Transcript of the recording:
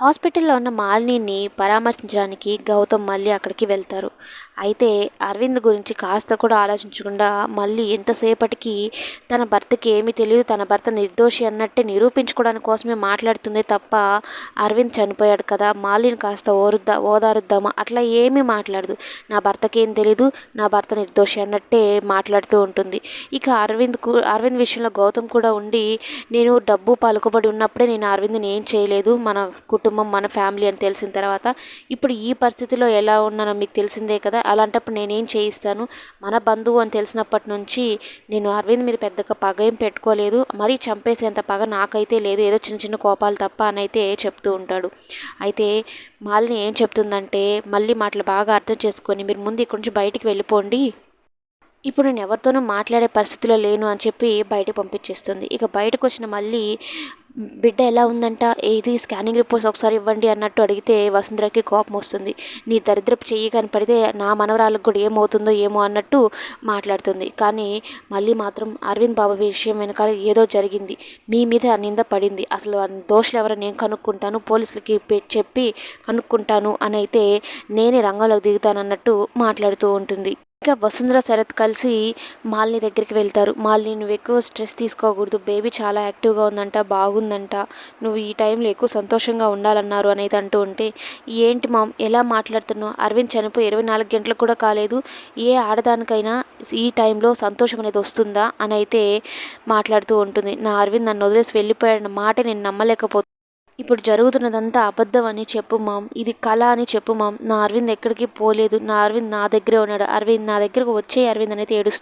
హాస్పిటల్లో ఉన్న మాలినిని పరామర్శించడానికి గౌతమ్ మళ్ళీ అక్కడికి వెళ్తారు. అయితే అరవింద్ గురించి కాస్త కూడా ఆలోచించకుండా మళ్ళీ ఎంతసేపటికి తన భర్తకి ఏమీ తెలియదు తన భర్త నిర్దోషి అన్నట్టే నిరూపించుకోవడానికి కోసమే మాట్లాడుతుంది తప్ప అరవింద్ చనిపోయాడు కదా మాలిని కాస్త ఓరుద్దా ఓదారుద్దామా? అట్లా ఏమీ మాట్లాడదు. నా భర్తకి ఏం తెలీదు నా భర్త నిర్దోషి అన్నట్టే మాట్లాడుతూ ఉంటుంది. ఇక అరవింద్కు అరవింద్ విషయంలో గౌతమ్ కూడా ఉండి నేను డబ్బు పలుకుబడి ఉన్నప్పుడే నేను అరవింద్ని ఏం చేయలేదు మన కుటుంబం కుటుంబం మన ఫ్యామిలీ అని తెలిసిన తర్వాత ఇప్పుడు ఈ పరిస్థితిలో ఎలా ఉన్నానో మీకు తెలిసిందే కదా. అలాంటప్పుడు నేనేం చేయిస్తాను? మన బంధువు అని తెలిసినప్పటి నుంచి నేను అరవింద్ మీద పెద్దగా పగ ఏం పెట్టుకోలేదు. మరీ చంపేసేంత పగ నాకైతే లేదు. ఏదో చిన్న చిన్న కోపాలు తప్ప అని అయితే చెప్తూ ఉంటాడు. అయితే మాలిని ఏం చెప్తుందంటే మళ్ళీ మాటలు బాగా అర్థం చేసుకొని మీరు ముందు ఇక్కడి నుంచి బయటికి వెళ్ళిపోండి. ఇప్పుడు నేను ఎవరితోనూ మాట్లాడే పరిస్థితిలో లేను అని చెప్పి బయటకు పంపించేస్తుంది. ఇక బయటకు వచ్చిన మళ్ళీ బిడ్డ ఎలా ఉందంట? ఏది? స్కానింగ్ రిపోర్ట్స్ ఒకసారి ఇవ్వండి అన్నట్టు అడిగితే వసుంధరకి కోపం వస్తుంది. నీ దరిద్రపు చెయ్యి కనపడితే నా మనవరాలకు కూడా ఏమవుతుందో ఏమో అన్నట్టు మాట్లాడుతుంది. కానీ మళ్ళీ మాత్రం అరవింద్ బాబు విషయం వెనకాల ఏదో జరిగింది. మీ మీద నింద పడింది. అసలు దోషులు ఎవరో నేను కనుక్కుంటాను? పోలీసులకి చెప్పి కనుక్కుంటాను. అని అయితే నేనే రంగంలోకి దిగుతానన్నట్టు మాట్లాడుతూ ఉంటుంది. ఇక వసుంధర శరత్ కలిసి మాలిని దగ్గరికి వెళ్తారు. మాలిని నువ్వు ఎక్కువ స్ట్రెస్ తీసుకోకూడదు. బేబీ చాలా యాక్టివ్గా ఉందంట బాగుందంట. నువ్వు ఈ టైంలో ఎక్కువ సంతోషంగా ఉండాలన్నారు అనేది అంటూ ఉంటే ఏంటి మామ్ ఎలా మాట్లాడుతున్నావు? అరవింద్ చనిపోయి ఇరవై నాలుగు గంటలకు కూడా కాలేదు. ఏ ఆడదానికైనా ఈ టైంలో సంతోషం అనేది వస్తుందా? అని అయితే మాట్లాడుతూ ఉంటుంది. నా అరవింద్ నన్ను వదిలేసి వెళ్ళిపోయాడన్న మాట నేను నమ్మలేకపోతున్నాను ఇప్పుడు జరుగుతున్నదంతా అబద్ధం అని చెప్పు మామ్. ఇది కళ అని చెప్పు మామ్. నా అరవింద్ ఎక్కడికి పోలేదు. నా అరవింద్ నా దగ్గరే ఉన్నాడు. అరవింద్ నా దగ్గరకు వచ్చే అరవింద్ అనేది ఏడుస్తుంది